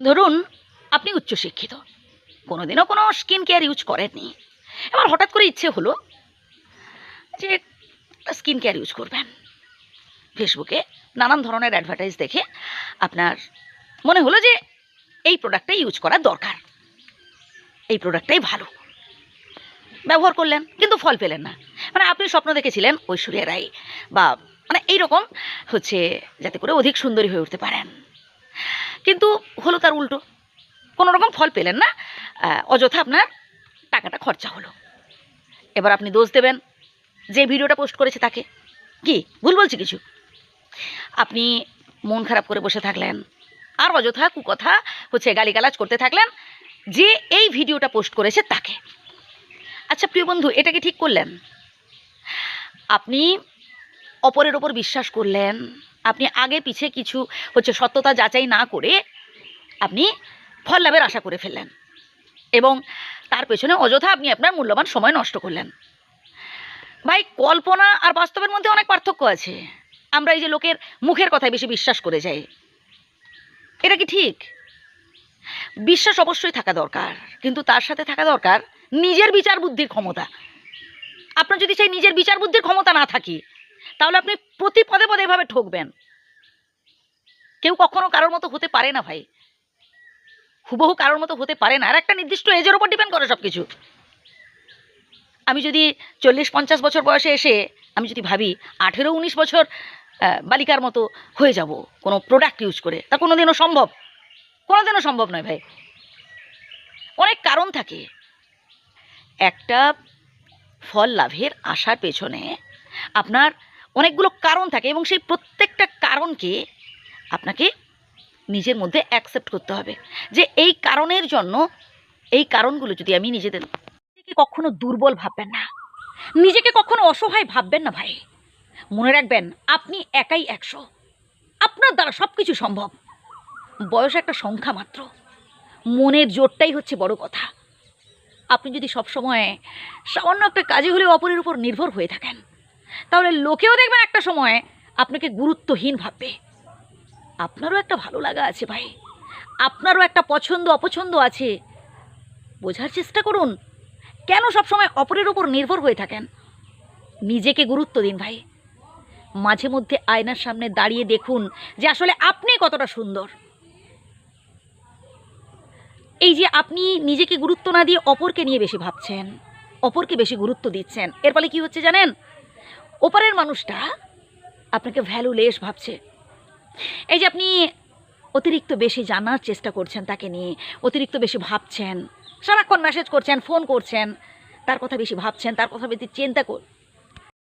ধরুন, আপনি উচ্চশিক্ষিত। কোনোদিনও কোনো স্কিন কেয়ার ইউজ করেননি। এবার হঠাৎ করে ইচ্ছে হলো যে স্কিন কেয়ার ইউজ করবেন। ফেসবুকে নানান ধরনের অ্যাডভার্টাইজ দেখে আপনার মনে হলো যে এই প্রোডাক্টটাই ইউজ করা দরকার। এই প্রোডাক্টটাই ভালো। ব্যবহার করলেন, কিন্তু ফল পেলেন না। মানে আপনি স্বপ্ন দেখেছিলেন ঐশ্বরিয়া রায় বা মানে এইরকম হচ্ছে যাতে করে অধিক সুন্দরী হয়ে উঠতে পারেন। কিন্তু হলো তার উল্টো। কোনো রকম ফল পেলেন না। অযথা আপনার টাকাটা খরচা হলো। এবার আপনি দোষ দেবেন। যে ভিডিওটা পোস্ট করেছে তাকে। কি? ভুল বলছি কিছু? আপনি মন খারাপ করে বসে থাকলেন। আর অযথা কুকথা হচ্ছে গালিগালাজ করতে থাকলেন যে এই ভিডিওটা পোস্ট করেছে তাকে। আচ্ছা প্রিয় বন্ধু, এটা কি ঠিক করলেন? আপনি অপরের ওপর বিশ্বাস করলেন। আপনি আগে পিছে কিছু হচ্ছে সত্যতা যাচাই না করে আপনি ফল লাভের আশা করে ফেললেন। এবং তার পেছনে অযথা আপনি আপনার মূল্যবান সময় নষ্ট করলেন। ভাই, কল্পনা আর বাস্তবের মধ্যে অনেক পার্থক্য আছে। আমরা এই যে লোকের মুখের কথায় বেশি বিশ্বাস করে যাই। এটা কি ঠিক? বিশ্বাস অবশ্যই থাকা দরকার, কিন্তু তার সাথে থাকা দরকার নিজের বিচার বুদ্ধির ক্ষমতা। আপনার যদি সেই নিজের বিচার বুদ্ধির ক্ষমতা না থাকি তাহলে আপনি প্রতি পদে পদে এভাবে ঠকবেন। কেউ কখনো কারোর মতো হতে পারে না ভাই। হুবহু কারোর মতো হতে পারে না। আর একটা নির্দিষ্ট এজের ওপর ডিপেন্ড করে সব কিছু আমি যদি চল্লিশ পঞ্চাশ বছর বয়সে এসে আমি যদি ভাবি আঠেরো উনিশ বছর বালিকার মতো হয়ে যাব, কোনো প্রোডাক্ট ইউজ করে, তা কোনো দিনও সম্ভব। কোনো দিনও সম্ভব নয় ভাই। অনেক কারণ থাকে। একটা ফল লাভের আশার পেছনে আপনার অনেকগুলো কারণ থাকে এবং সেই প্রত্যেকটা কারণকে আপনাকে নিজের মধ্যে অ্যাকসেপ্ট করতে হবে যে এই কারণের জন্য এই কারণগুলো যদি আমি নিজেদের নিজেকে কখনো দুর্বল ভাববেন না। নিজেকে কখনো অসহায় ভাববেন না ভাই। মনে রাখবেন, আপনি একাই একশো। আপনার দ্বারা সব কিছু সম্ভব। বয়স একটা সংখ্যা মাত্র। মনের জোরটাই হচ্ছে বড় কথা। আপনি যদি সবসময় সামান্য একটা কাজে হলে অপরের উপর নির্ভর হয়ে থাকেন তাহলে লোকেও দেখবেন একটা সময় আপনাকে গুরুত্বহীন ভাববে। আপনারও একটা ভালো লাগা আছে ভাই। আপনারও একটা পছন্দ, অপছন্দ আছে। বোঝার চেষ্টা করুন, কেন সবসময় অপরের উপর নির্ভর হয়ে থাকেন? নিজেকে গুরুত্ব দিন ভাই। মাঝে মধ্যে আয়নার সামনে দাঁড়িয়ে দেখুন যে আসলে আপনি কতটা সুন্দর। এই যে আপনি নিজেকে গুরুত্ব না দিয়ে অপরকে নিয়ে বেশি ভাবছেন, অপরকে বেশি গুরুত্ব দিচ্ছেন, এর ফলে কি হচ্ছে জানেন? ওপারের মানুষটা আপনাকে ভ্যালুলেস ভাবছে। এই যে আপনি অতিরিক্ত বেশি জানার চেষ্টা করছেন তাকে নিয়ে, অতিরিক্ত বেশি ভাবছেন, সারাক্ষণ মেসেজ করছেন ফোন করছেন, তার কথা বেশি ভাবছেন, তার কথা বেশি চিন্তা